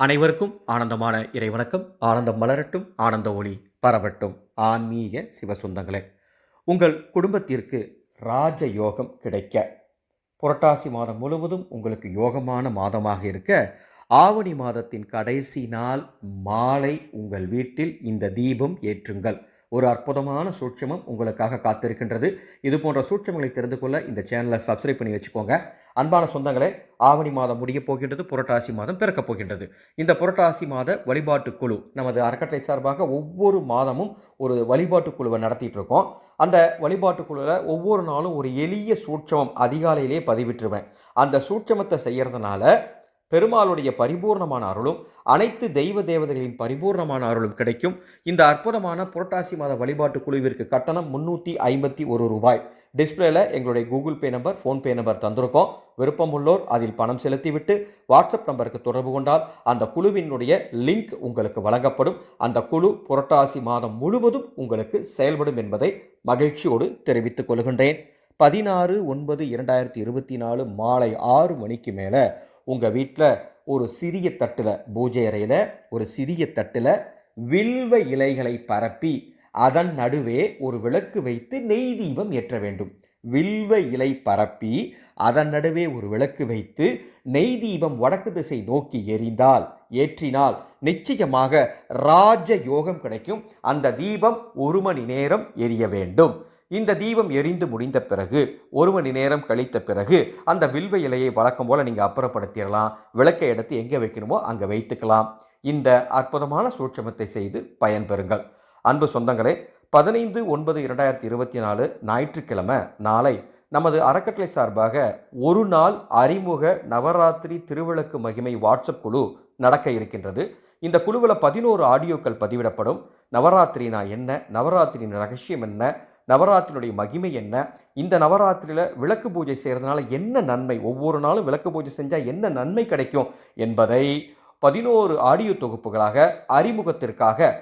அனைவருக்கும் ஆனந்தமான இறைவணக்கம். ஆனந்தம் மலரட்டும் ஆனந்த ஒளி பரவட்டும். ஆன்மீக சிவசுந்தங்களே உங்கள் குடும்பத்திற்கு ராஜ யோகம் கிடைக்க. புரட்டாசி மாதம் முழுவதும் உங்களுக்கு யோகமான மாதமாக இருக்க ஆவணி மாதத்தின் கடைசி நாள் மாலை உங்கள் வீட்டில் இந்த தீபம் ஏற்றுங்கள். ஒரு அற்புதமான சூட்சமம் உங்களுக்காக காத்திருக்கின்றது. இது போன்ற சூட்சமங்களை தெரிந்து கொள்ள இந்த சேனலை சப்ஸ்கிரைப் பண்ணி வச்சுக்கோங்க. அன்பான சொந்தங்களே ஆவணி மாதம் முடியப் போகின்றது புரட்டாசி மாதம் பிறக்கப் போகின்றது. இந்த புரட்டாசி மாத வழிபாட்டு குழு நமது அறக்கட்டளை சார்பாக ஒவ்வொரு மாதமும் ஒரு வழிபாட்டு குழுவை நடத்திட்டு இருக்கோம். அந்த வழிபாட்டு குழுவில் ஒவ்வொரு நாளும் ஒரு எளிய சூட்சமம் அதிகாலையிலே பதிவிட்டுருவேன். அந்த சூட்சமத்தை செய்கிறதுனால பெருமாளுடைய பரிபூர்ணமான அருளும் அனைத்து தெய்வ தேவதைகளின் பரிபூர்ணமான அருளும் கிடைக்கும். இந்த அற்புதமான புரட்டாசி மாத வழிபாட்டு குழுவிற்கு கட்டணம் முன்னூற்றி ஐம்பத்தி ஒரு ரூபாய். டிஸ்பிளேல எங்களுடைய Google Pay number PhonePe number தந்திருக்கோம். விருப்பம் உள்ளோர் அதில் பணம் செலுத்திவிட்டு வாட்ஸ்அப் நம்பருக்கு தொடர்பு கொண்டால் அந்த குழுவினுடைய லிங்க் உங்களுக்கு வழங்கப்படும். அந்த குழு புரட்டாசி மாதம் முழுவதும் உங்களுக்கு செயல்படும் என்பதை மகிழ்ச்சியோடு தெரிவித்துக் கொள்கின்றேன். பதினாறு ஒன்பது இரண்டாயிரத்தி இருபத்தி நாலு மாலை ஆறு மணிக்கு மேலே உங்கள் வீட்டில் ஒரு சிறிய தட்டில் பூஜை அறையில் ஒரு சிறிய தட்டில் வில்வ இலைகளை பரப்பி அதன் நடுவே ஒரு விளக்கு வைத்து நெய் தீபம் ஏற்ற வேண்டும். வில்வ இலை பரப்பி அதன் நடுவே ஒரு விளக்கு வைத்து நெய் தீபம் வடக்கு திசை நோக்கி எரிந்தால் ஏற்றினால் நிச்சயமாக ராஜ யோகம் கிடைக்கும். அந்த தீபம் ஒரு மணி நேரம் எரிய வேண்டும். இந்த தீபம் எரிந்து முடிந்த பிறகு ஒரு மணி நேரம் கழித்த பிறகு அந்த வில்வ இலையை வழக்கம் போல் நீங்கள் அப்புறப்படுத்திடலாம். விளக்கை எடுத்து எங்கே வைக்கணுமோ அங்கே வைத்துக்கலாம். இந்த அற்புதமான சூட்சமத்தை செய்து பயன்பெறுங்கள் அன்பு சொந்தங்களே பதினைந்து ஒன்பது இரண்டாயிரத்தி இருபத்தி நாலு ஞாயிற்றுக்கிழமை நாளை நமது அறக்கட்டளை சார்பாக ஒரு நாள் அறிமுக நவராத்திரி திருவிளக்கு மகிமை வாட்ஸ்அப் குழு நடக்க இருக்கின்றது. இந்த குழுவில் பதினோரு ஆடியோக்கள் பதிவிடப்படும். நவராத்திரினா என்ன? நவராத்திரியின் ரகசியம் என்ன? நவராத்திரியுடைய மகிமை என்ன? இந்த நவராத்திரியில் விளக்கு பூஜை செய்கிறதுனால என்ன நன்மை? ஒவ்வொரு நாளும் விளக்கு பூஜை செஞ்சால் என்ன நன்மை கிடைக்கும்? என்பதை பதினோரு ஆடியோ தொகுப்புகளாக அறிமுகத்திற்காக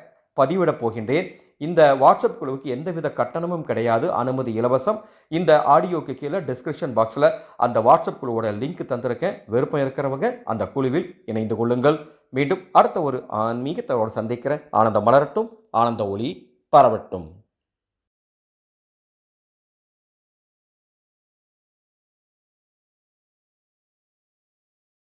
பதிவிடப் போகின்றேன். இந்த வாட்ஸ்அப் குழுவுக்கு எந்தவித கட்டணமும் கிடையாது. அனுமதி இலவசம். இந்த ஆடியோக்கு கீழே டிஸ்கிரிப்ஷன் பாக்ஸில் அந்த வாட்ஸ்அப் குழுவோட லிங்க் தந்திருக்கேன். விருப்பம் இருக்கிறவங்க அந்த குழுவில் இணைந்து கொள்ளுங்கள். மீண்டும் அடுத்த ஒரு ஆன்மீகத்தோடு சந்திக்கிறேன். ஆனந்தம் மலரட்டும். ஆனந்த ஒளி பரவட்டும்.